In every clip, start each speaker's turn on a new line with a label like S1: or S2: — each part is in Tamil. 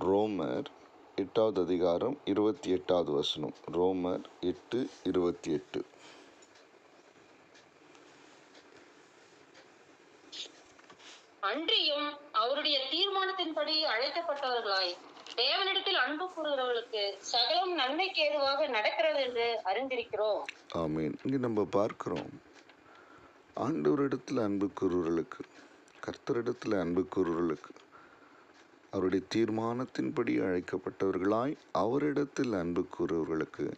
S1: ரோமர் எட்டாவது அதிகாரம் இருபத்தி எட்டாவது வசனம். ரோமர் எட்டு இருபத்தி எட்டு.
S2: அன்றியும் அவருடைய தீர்மானத்தின்படி அழைக்கப்பட்டவர்களாய் தேவனிடத்தில் அன்பு கூறுகிறவர்களுக்கு சகலம் நன்மைக்கு ஏதுவாக நடக்கிறது என்று அறிந்திருக்கிறோம்.
S1: ஆமீன். இங்கே நம்ம பார்க்கிறோம். ஆண்டவரிடத்தில் அன்பு கூறுவர்களுக்கு கர்த்தரிடத்தில் அன்பு கூறுவர்களுக்கு அவருடைய தீர்மானத்தின்படி அழைக்கப்பட்டவர்களாய் அவரிடத்தில் அன்பு கூறுவர்களுக்கு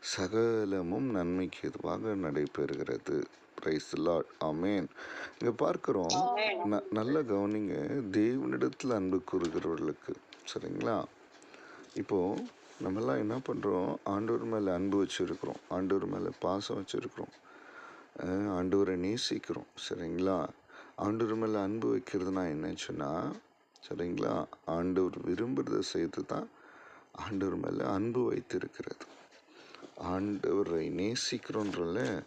S1: சகலமும் நன்மைக்கு எதுவாக நடைபெறுகிறது. பிரைஸ் லார்ட் ஆமேன் இங்கே பார்க்குறோம். ந- நல்ல கவனிங்க. தேவனிடத்தில் அன்பு கூறுகிறவர்களுக்கு. சரிங்களா? இப்போது நம்மெல்லாம் என்ன பண்ணுறோம் ஆண்டவர் மேலே அன்பு வச்சுருக்குறோம். ஆண்டவர் மேலே பாசம் வச்சுருக்குறோம். ஆண்டவரை நேசிக்கிறோம். சரிங்களா? ஆண்டவர் மேலே அன்பு வைக்கிறதுனா என்னன்னு சொன்னால் சரிங்களா? ஆண்டவர் விரும்புகிறத செய்து தான் ஆண்டவர் மேலே அன்பு வைத்திருக்கிறது. ஆண்டவரை நேசிக்கிறோன்றல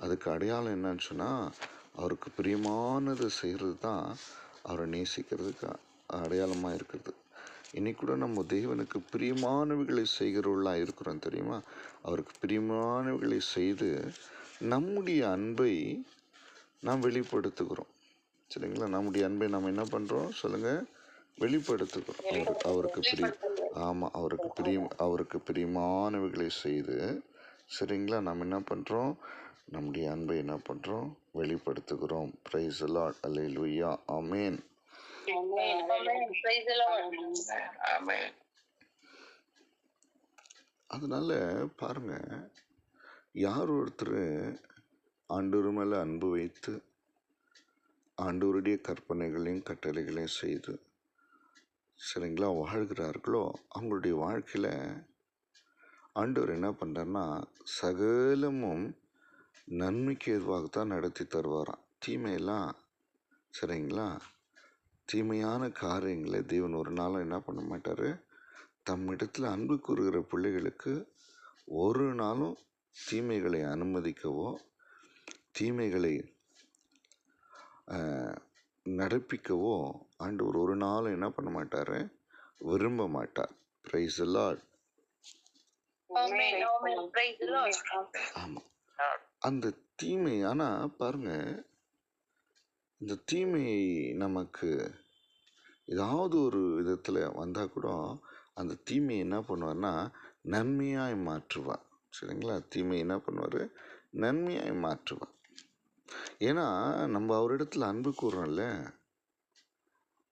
S1: அதுக்கு அடையாளம் என்னன்னு சொன்னால் அவருக்கு பிரியமானதை செய்கிறது தான் அவரை நேசிக்கிறதுக்கு அடையாளமாக இருக்கிறது. இன்னைக்கு கூட நம்ம தேவனுக்கு பிரியமானவைகளை செய்கிறவர்களாக இருக்கிறோம் தெரியுமா? அவருக்கு பிரியமானவைகளை செய்து நம்முடைய அன்பை நாம் வெளிப்படுத்துகிறோம். சரிங்களா? நம்முடைய அன்பை நம்ம என்ன பண்ணுறோம் சொல்லுங்கள் வெளிப்படுத்துகிறோம். அவர் அவருக்கு பிரிய ஆமாம் அவருக்கு பிரியம் அவருக்கு பிரியமானவைகளை செய்து சரிங்களா? நம்ம என்ன பண்ணுறோம் நம்முடைய அன்பை என்ன பண்ணுறோம் வெளிப்படுத்துகிறோம். ப்ரைஸ் லாட் அல்லை லுய்யா ஆமேன்
S2: Praise the Lord.
S1: அதனால பாருங்க. யார் ஒருத்தர் ஆண்டவர் மேலே அன்பு வைத்து ஆண்டவருடைய கற்பனைகளையும் கட்டளைகளையும் செய்து சரிங்களா வாழ்கிறார்களோ அவங்களுடைய வாழ்க்கையில் ஆண்டவர் என்ன பண்ணுறாருன்னா சகலமும் நன்மைக்கு எதுவாகத்தான் நடத்தி தருவாராம். தீமையெல்லாம் சரிங்களா தீமையான காரியங்களை தேவன் ஒரு நாளும் என்ன பண்ண மாட்டார்? தம்மிடத்தில் அன்பு கூறுகிற பிள்ளைகளுக்கு ஒரு நாளும் தீமைகளை அனுமதிக்கவோ தீமைகளை நடப்பிக்கவோ ஆண்டவர் ஒரு நாளும் என்ன பண்ண மாட்டார்? விரும்ப மாட்டார். Praise lord. ஆமாம் அந்த தீமை ஆனால் பாருங்க இந்த தீமை நமக்கு ஏதாவது ஒரு விதத்தில் வந்தால் கூட அந்த தீமையை என்ன பண்ணுவார்னா நன்மையாய் மாற்றுவார். சரிங்களா? தீமை என்ன பண்ணுவார்? நன்மையாய் மாற்றுவார். ஏன்னா நம்ம அவரிடத்துல அன்பு கூறுறோம்ல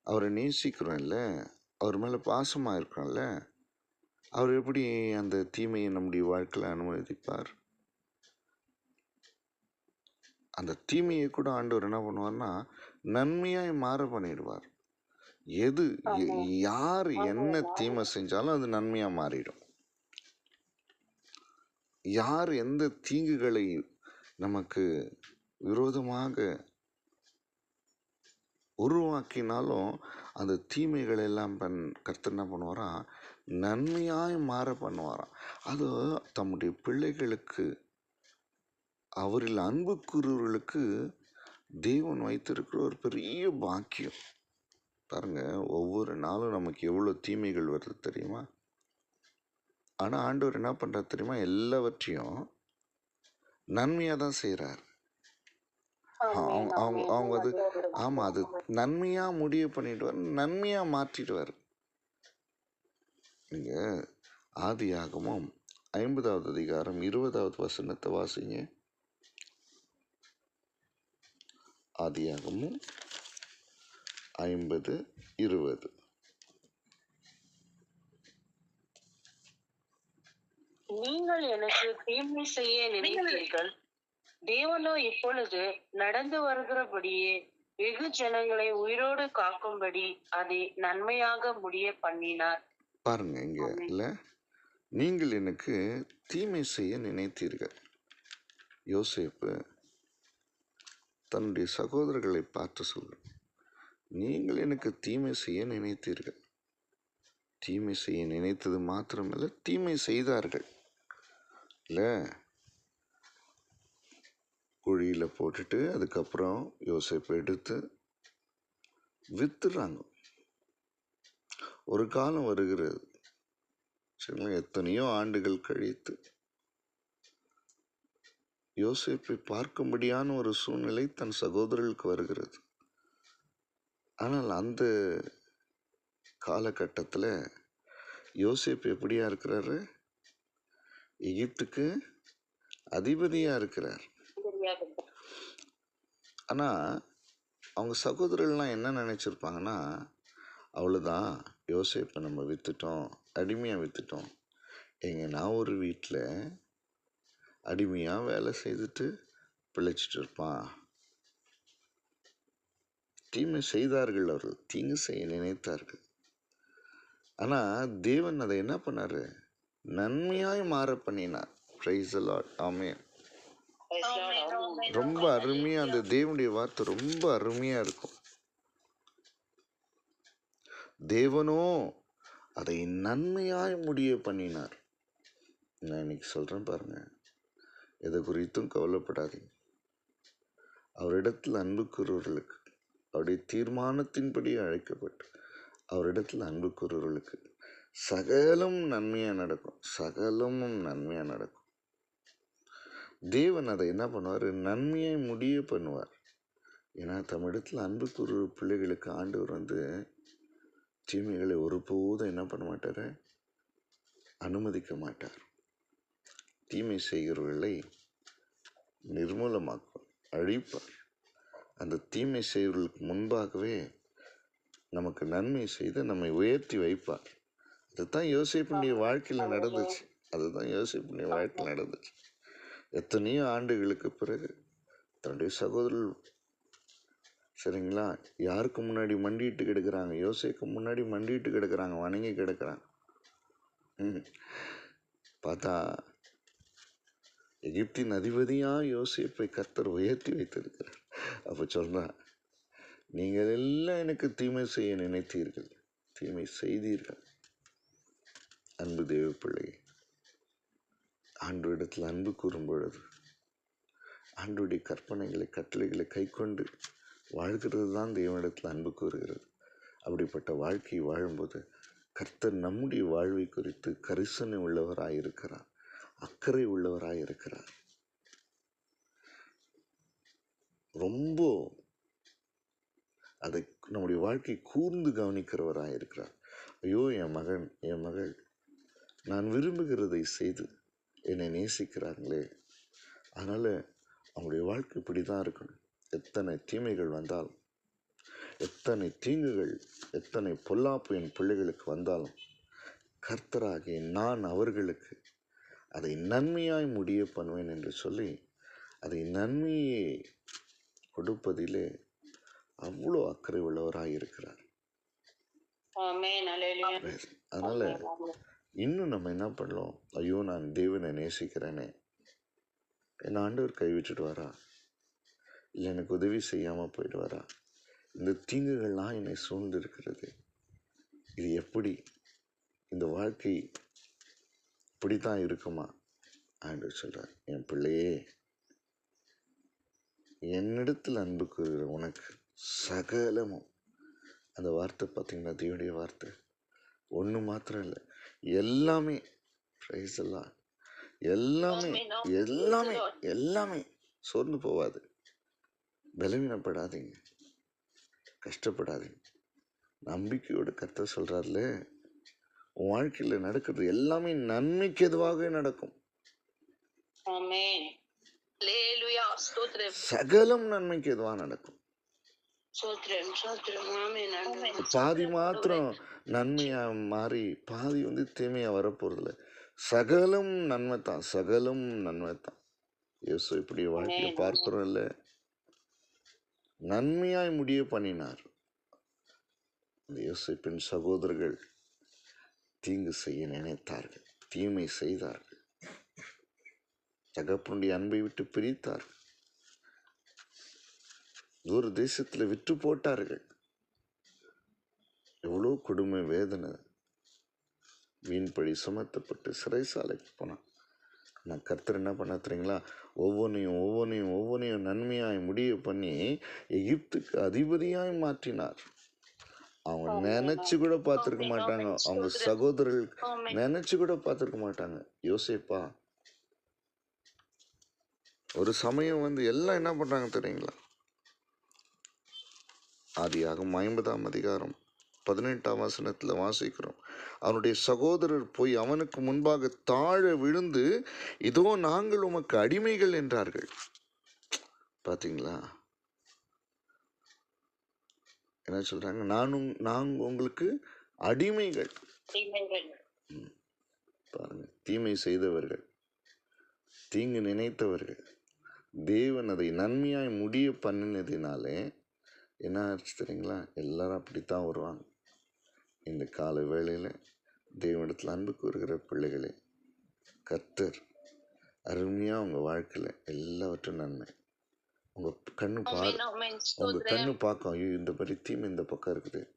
S1: அவரை நேசிக்கிறோம்ல. அவர் மேலே பாசமாக இருக்கிறோம்ல. அவர் எப்படி அந்த தீமையை நம்முடைய வாழ்க்கையில் அனுமதிப்பார்? அந்த தீமையை கூட ஆண்டவர் என்ன பண்ணுவார்னா நன்மையாய் மாற பண்ணிடுவார். எது யார் என்ன தீமை செஞ்சாலும் அது நன்மையா மாறிடும். யார் எந்த தீங்குகளை நமக்கு விரோதமாக உருவாக்கினாலும் அந்த தீமைகள் எல்லாம் பண் கர்த்தர் என்ன பண்ணுவாராம் நன்மையாய் மாற பண்ணுவாராம் அது தம்முடைய பிள்ளைகளுக்கு அவரில் அன்புக்குரியவர்களுக்கு தெய்வன் வைத்திருக்கிற ஒரு பெரிய பாக்கியம். பாருங்க ஒவ்வொரு நாளும் நமக்கு எவ்வளோ தீமைகள் வருது தெரியுமா? ஆனால் ஆண்டவர் என்ன பண்ணுறாரு தெரியுமா? எல்லாவற்றையும் நன்மையாக தான் செய்கிறார் அவங்க அவங்க அவங்க அது ஆமாம் அது நன்மையாக முடிவு பண்ணிடுவார் நன்மையாக மாற்றிடுவார் நீங்கள் ஆதியாகமும் ஐம்பதாவது அதிகாரம் இருபதாவது வசனத்தை வாசிங்க. ஆதியாகமும் ஐம்பது இருபது.
S2: நீங்கள் எனக்கு தீமை செய்ய நினைத்தீர்கள். தேவனோ இப்பொழுது நடந்து வருகிறபடியே வெகு ஜனங்களை உயிரோடு காக்கும்படி அதை நன்மையாக முடிய பண்ணினார்.
S1: பாருங்க இங்க இல்ல நீங்கள் எனக்கு தீமை செய்ய நினைத்தீர்கள். யோசேப்பு தன்னுடைய சகோதரர்களை பார்த்து சொல்லு நீங்கள் எனக்கு தீமை செய்ய நினைத்தீர்கள். தீமை செய்ய நினைத்தது மாத்திரமல்ல தீமை செய்தார்கள். இல்ல குழியில் போட்டுட்டு அதுக்கப்புறம் யோசிப்பு எடுத்து விற்றுறாங்க ஒரு காலம் வருகிறது. சரி எத்தனையோ ஆண்டுகள் கழித்து. யோசிப்பை பார்க்கும்படியான ஒரு சூழ்நிலை தன் சகோதரர்களுக்கு வருகிறது. ஆனால் அந்த காலகட்டத்தில் யோசிப் எப்படியா இருக்கிறாரு? எகிப்துக்கு அதிபதியாக இருக்கிறார். ஆனால் அவங்க சகோதரர்கள்லாம் என்ன நினச்சிருப்பாங்கன்னா அவ்வளோதான் யோசிப்பை நம்ம விற்றுட்டோம் அடிமையாக விற்றுட்டோம் எங்க நான் ஒரு வீட்டில் அடிமையாக வேலை செய்துட்டு பிழைச்சிட்டு இருப்பான். தீமை செய்தார்கள் அவர்கள். தீங்கு செய்ய நினைத்தார்கள். ஆனால் தேவன் அதை என்ன பண்ணாரு? நன்மையாய் மாற பண்ணினார். பிரைஸ் அலாட் ஆமே ரொம்ப அருமையாக அந்த தேவனுடைய வார்த்தை ரொம்ப அருமையாக இருக்கும். தேவனோ அதை நன்மையாய் முடிய பண்ணினார். நான் இன்னைக்கு சொல்கிறேன் பாருங்க. எதை குறித்தும் கவலைப்படாதீங்க. அவரிடத்தில் அன்பு கூறுவர்களுக்கு அவருடைய தீர்மானத்தின்படி அழைக்கப்பட்டு அவரிடத்தில் அன்பு கூறுவர்களுக்கு சகலம் நன்மையாக நடக்கும். சகலமும் நன்மையாக நடக்கும். தேவன் அதை என்ன பண்ணுவார்? நன்மையை முடிய பண்ணுவார். ஏன்னா தமிழத்தில் அன்புக்குரு பிள்ளைகளுக்கு ஆண்டவர் வந்து தீமைகளை ஒருபோதும் என்ன பண்ண மாட்டார்? அனுமதிக்க மாட்டார். தீமை செய்கிறவர்களை நிர்மூலமாக்குவார் அழிப்பார். அந்த தீமை செய்வர்களுக்கு முன்பாகவே நமக்கு நன்மை செய்து நம்மை உயர்த்தி வைப்பார். அதுதான் யோசிப்புடைய வாழ்க்கையில் நடந்துச்சு. அதுதான் யோசிப்புடைய வாழ்க்கையில் நடந்துச்சு. எத்தனையோ ஆண்டுகளுக்கு பிறகு தன்னுடைய சகோதரர் சரிங்களா? யாருக்கு முன்னாடி மண்டிட்டு கிடக்கிறாங்க? யோசிக்கு முன்னாடி மண்டிட்டு கிடக்கிறாங்க வணங்கி கிடக்கிறாங்க. ம். பார்த்தா எகிப்தின் அதிபதியாக யோசிப்பை கர்த்தர் உயர்த்தி வைத்திருக்கிறார். அப்போ சொல்றான் நீங்கள் எல்லாம் எனக்கு தீமை செய்ய நினைத்தீர்கள். தீமை செய்தீர்கள். அன்பு தேவ பிள்ளை ஆண்டவரிடத்தில் அன்பு கூறும் பொழுது ஆண்டுடைய கற்பனைகளை கட்டளைகளை கைக்கொண்டு வாழ்கிறது தான் தேவனிடத்தில் அன்பு கூறுகிறது. அப்படிப்பட்ட வாழ்க்கை வாழும்போது கர்த்தர் நம்முடைய வாழ்வை குறித்து கரிசனை உள்ளவராக இருக்கிறார் அக்கறை உள்ளவராக இருக்கிறார். ரொம்ப அதை நம்முடைய வாழ்க்கை கூர்ந்து கவனிக்கிறவராக இருக்கிறார். ஐயோ என் மகன் என் மகள் நான் விரும்புகிறதை செய்து என்னை நேசிக்கிறாங்களே. அதனால் அவங்களுடைய வாழ்க்கை இப்படி தான் இருக்கணும். எத்தனை தீமைகள் வந்தாலும் எத்தனை தீங்குகள் எத்தனை பொல்லாப்பு என் பிள்ளைகளுக்கு வந்தாலும் கர்த்தராகிய நான் அவர்களுக்கு அதை நன்மையாய் முடிய பண்ணுவேன் என்று சொல்லி அதை நன்மையை கொடுப்பதிலே அவ்வளோ அக்கறை உள்ளவராய் இருக்கிறார். அதனால் இன்னும் நம்ம என்ன பண்ணலாம்? ஐயோ நான் தேவனை நேசிக்கிறேனே. என் ஆண்டவர் கைவிட்டுடுவாரா இல்லை எனக்கு உதவி செய்யாமல் போயிடுவாரா இந்த தீங்குகள்லாம் என்னை சூழ்ந்து இருக்கிறது இது எப்படி? இந்த வாழ்க்கை இப்படி தான் இருக்குமா? ஆண்டவர் சொல்கிறார் என் பிள்ளையே என்னிடத்தில் அன்பு கூறுகிற உனக்கு சகலமும். அந்த வார்த்தை பார்த்திங்கன்னா தேவனுடைய வார்த்தை. ஒன்று மாத்திரம் இல்லை. எல்லாமே ப்ரைஸ் எல்லாம் எல்லாமே எல்லாமே எல்லாமே சோர்ந்து போகாது. பலவீனப்படாதீங்க. கஷ்டப்படாதீங்க. நம்பிக்கையோட கத்த சொல்கிறார்ல உன் வாழ்க்கையில் நடக்கிறது எல்லாமே நன்மைக்கு எதுவாக நடக்கும். சகலம் நன்மைக்கு எதுவாக நடக்கும்
S2: ஸ்தோத்திரம் ஸ்தோத்திரம் ஆமென் ஆமென்
S1: பாதி மாத்திரம் நன்மையா மாறி பாதி வந்து தீமையா வரப்போறதில்ல. சகலம் நன்மை தான் சகலம் நன்மை தான் இயேசு இப்படி வாழ்க்கையை பார்க்கிறோம் இல்ல? நன்மையாய் முடிய பண்ணினார். யோசிப்பின் சகோதரர்கள் தீங்கு செய்ய நினைத்தார்கள் தீமை செய்தார்கள். தகப்பனுடைய அன்பை விட்டு பிரித்தார்கள். தூர தேசத்தில் விற்று போட்டார்கள் எவ்வளோ கொடுமை வேதனை வீண்பழி சுமத்தப்பட்டு சிறைசாலைக்கு போனான் நான் கர்த்தர் என்ன பண்ண தெரியுங்களா ஒவ்வொன்றையும் ஒவ்வொன்றையும் ஒவ்வொன்றையும் நன்மையாய் முடிய பண்ணி எகிப்துக்கு அதிபதியாய் மாற்றினார் அவங்க. நினைச்சு கூட பார்த்துருக்க மாட்டாங்க. அவங்க. சகோதரர்கள். நினைச்சு கூட பார்த்துருக்க மாட்டாங்க யோசேப்பா ஒரு சமயம் வந்து எல்லாம் என்ன பண்றாங்க தெரியுங்களா ஆதியாகம் ஐம்பதாம் அதிகாரம் பதினெட்டாம் வசனத்துல வாசிக்கிறோம். அவனுடைய சகோதரர் போய் அவனுக்கு முன்பாக தாழ விழுந்து இதோ நாங்கள் உமக்கு அடிமைகள் என்றார்கள். பாத்தீங்களா? என்ன சொல்றாங்க? நானும் நாங்கள் உங்களுக்கு அடிமைகள். பாருங்க. தீமை செய்தவர்கள் தீங்கு நினைத்தவர்கள் தேவன் அதை நன்மையாய் முடிய பண்ணினதினாலே என்ன ஆச்சு தெரியுங்களா? எல்லாரும் அப்படித்தான் வருவாங்க. இந்த கால வேளையில் தேவனிடத்தில் அன்பு கூறுகிற பிள்ளைகளே கர்த்தர் அருமையாக உங்கள் வாழ்க்கையில் எல்லாவற்றும் நன்மை. உங்கள் கண்ணு
S2: ஆமென்.
S1: உங்கள். கண்ணு பார்க்கும். ஐயோ இந்த மாதிரி தீமை இந்த பக்கம் இருக்குது.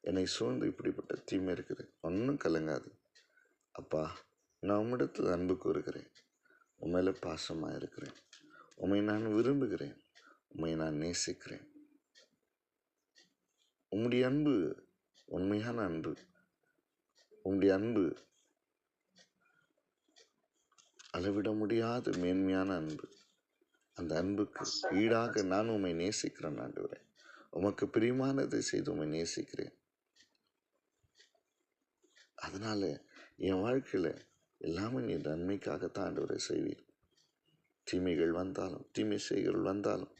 S1: என்னை சூழ்ந்து இப்படிப்பட்ட தீமை இருக்குது. ஒன்றும் கலங்காது. அப்பா நான் உம்மிடத்தில் அன்பு கூறுகிறேன். உண்மையில பாசமாக இருக்கிறேன். உம்மை நான் விரும்புகிறேன். உம்மை நான் நேசிக்கிறேன். உம்முடைய அன்பு உண்மையான அன்பு. உம்முடைய அன்பு அளவிட முடியாத மேன்மையான அன்பு. அந்த அன்புக்கு ஈடாக நான் உம்மை நேசிக்கிறேன் ஆண்டவரே. உமக்கு பிரியமானதை செய்து உண்மை நேசிக்கிறேன். அதனால என் வாழ்க்கையில் எல்லாமே நீ நன்மைக்காகத்தான் ஆண்டவரை செய்வீர். தீமைகள் வந்தாலும் தீமை செய்கள் வந்தாலும்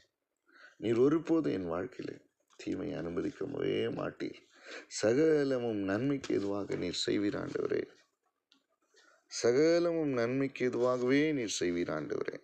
S1: நீர் ஒருபோதும் என் வாழ்க்கையிலே தீமை அனுமதிக்கவே மாட்டீர் சகலமும் நன்மைக்கு எதுவாக நீர் செய்வீராண்டவரே சகலமும் நன்மைக்கு எதுவாகவே நீர் செய்வீர் ஆண்டவரே.